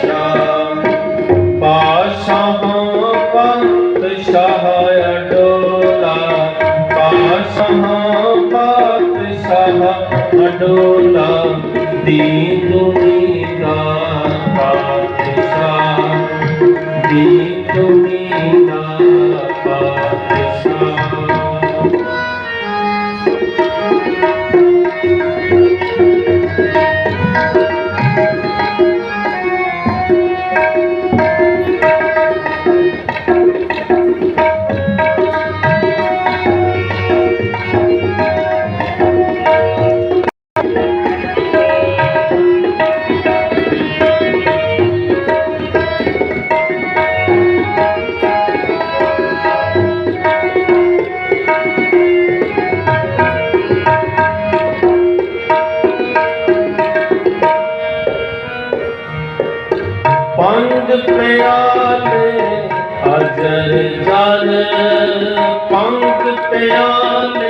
Show. ਪੰਜ ਪਿਆਲੇ ਅਜਰ ਜਨ ਪੰਜ ਪਿਆਲੇ।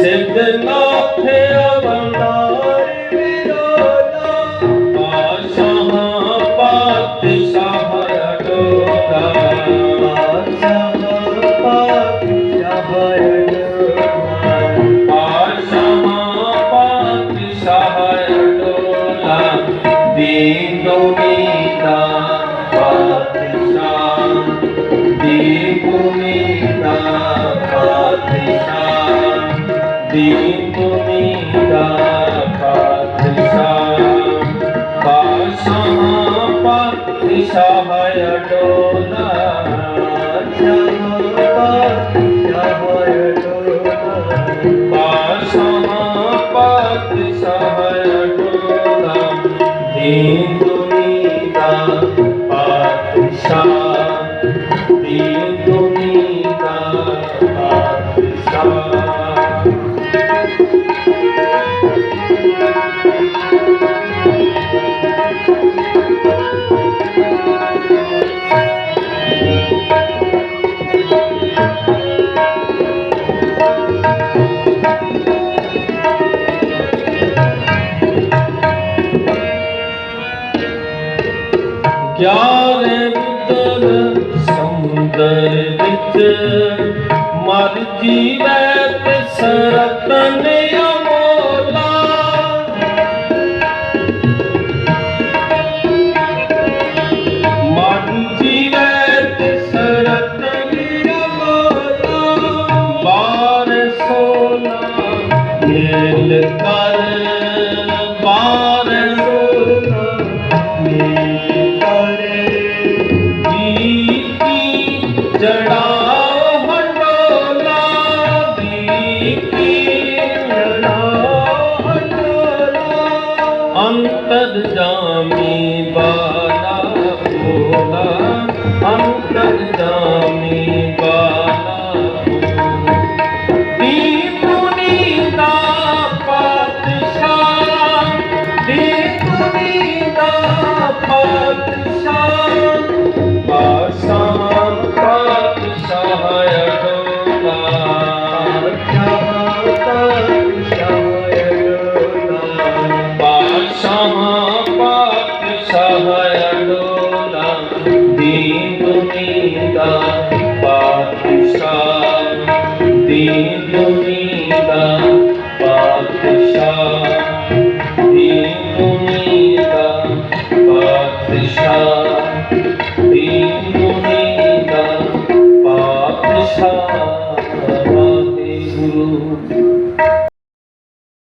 Send them up here. ਦੀਨ ਮੀਰਾ ਪਾਤਸ਼ਾਹ। ਪਾਤਸ਼ਾਹ ਪਾਤਸ਼ਾਹ ਅਡੋ। ਮਰ ਜੀਵੈ Bye.